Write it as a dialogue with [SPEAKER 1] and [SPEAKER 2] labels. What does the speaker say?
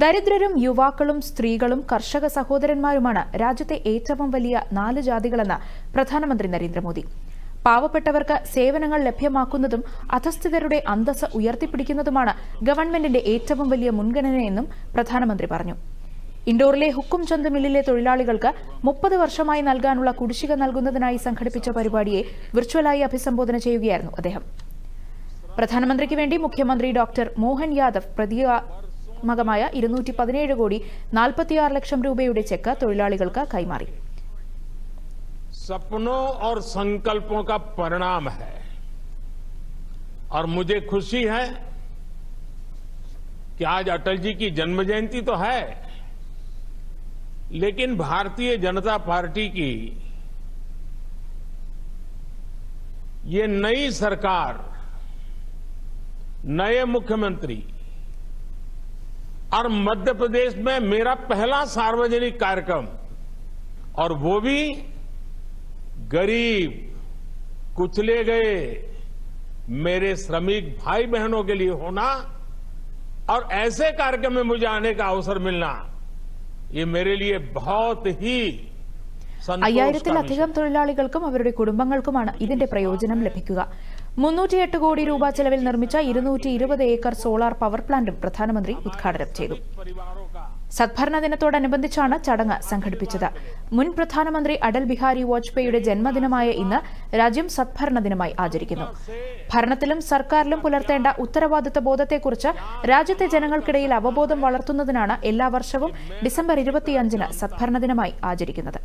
[SPEAKER 1] ദരിദ്രരും യുവാക്കളും സ്ത്രീകളും കർഷക സഹോദരന്മാരുമാണ് രാജ്യത്തെ ഏറ്റവും വലിയ നാല് ജാതികളെന്ന് പ്രധാനമന്ത്രി നരേന്ദ്രമോദി പാവപ്പെട്ടവർക്ക് സേവനങ്ങൾ ലഭ്യമാക്കുന്നതും അധസ്ഥിതരുടെ അന്തസ് ഉയർത്തിപ്പിടിക്കുന്നതുമാണ് ഗവൺമെന്റിന്റെ ഏറ്റവും വലിയ മുൻഗണനയെന്നും പ്രധാനമന്ത്രി പറഞ്ഞു ഇൻഡോറിലെ ഹുക്കും ചന്ത് മില്ലിലെ തൊഴിലാളികൾക്ക് മുപ്പത് വർഷമായി നൽകാനുള്ള കുടിശ്ശിക നൽകുന്നതിനായി സംഘടിപ്പിച്ച പരിപാടിയെ വിർച്വലായി അഭിസംബോധന ചെയ്യുകയായിരുന്നു അദ്ദേഹം പ്രധാനമന്ത്രിക്ക് വേണ്ടി മുഖ്യമന്ത്രി ഡോക്ടർ മോഹൻ യാദവ് പ്രതിജ്ഞാ ധനാത്മകമായ ഇരുന്നൂറ്റി പതിനേഴ് കോടി നാൽപ്പത്തിയാറ് ലക്ഷം രൂപയുടെ ചെക്ക് തൊഴിലാളികൾക്ക് കൈമാറി
[SPEAKER 2] सपनों और संकल्पों का परिणाम है और मुझे खुशी है कि आज अटल जी की जन्म जयंती तो है लेकिन भारतीय जनता पार्टी की ये नई सरकार नए मुख्यमंत्री और मध्य प्रदेश में मेरा पहला सार्वजनिक कार्यक्रम और वो भी गरीब कुचले गए मेरे श्रमिक भाई बहनों के लिए होना और ऐसे कार्यक्रम में मुझे आने का अवसर मिलना ये मेरे लिए बहुत ही
[SPEAKER 1] അയ്യായിരത്തിലധികം തൊഴിലാളികൾക്കും അവരുടെ കുടുംബങ്ങൾക്കുമാണ് ഇതിന്റെ പ്രയോജനം മുന്നൂറ്റിയെട്ട് കോടി രൂപ ചെലവിൽ നിർമ്മിച്ച ഇരുന്നൂറ്റി ഇരുപത് ഏക്കർ സോളാർ പവർ പ്ലാന്റും പ്രധാനമന്ത്രി ഉദ്ഘാടനം ചെയ്തു സദ്ഭരണ ദിനത്തോടനുബന്ധിച്ചാണ് ചടങ്ങ് സംഘടിപ്പിച്ചത് മുൻ പ്രധാനമന്ത്രി അടൽ ബിഹാരി വാജ്പേയിയുടെ ജന്മദിനമായ ഇന്ന് രാജ്യം സദ്ഭരണ ദിനമായി ആചരിക്കുന്നു ഭരണത്തിലും സർക്കാരിലും പുലർത്തേണ്ട ഉത്തരവാദിത്ത ബോധത്തെക്കുറിച്ച് രാജ്യത്തെ ജനങ്ങൾക്കിടയിൽ അവബോധം വളർത്തുന്നതിനാണ് എല്ലാ വർഷവും ഡിസംബർ ഇരുപത്തിയഞ്ചിന് സദ്ഭരണ ദിനമായി ആചരിക്കുന്നത്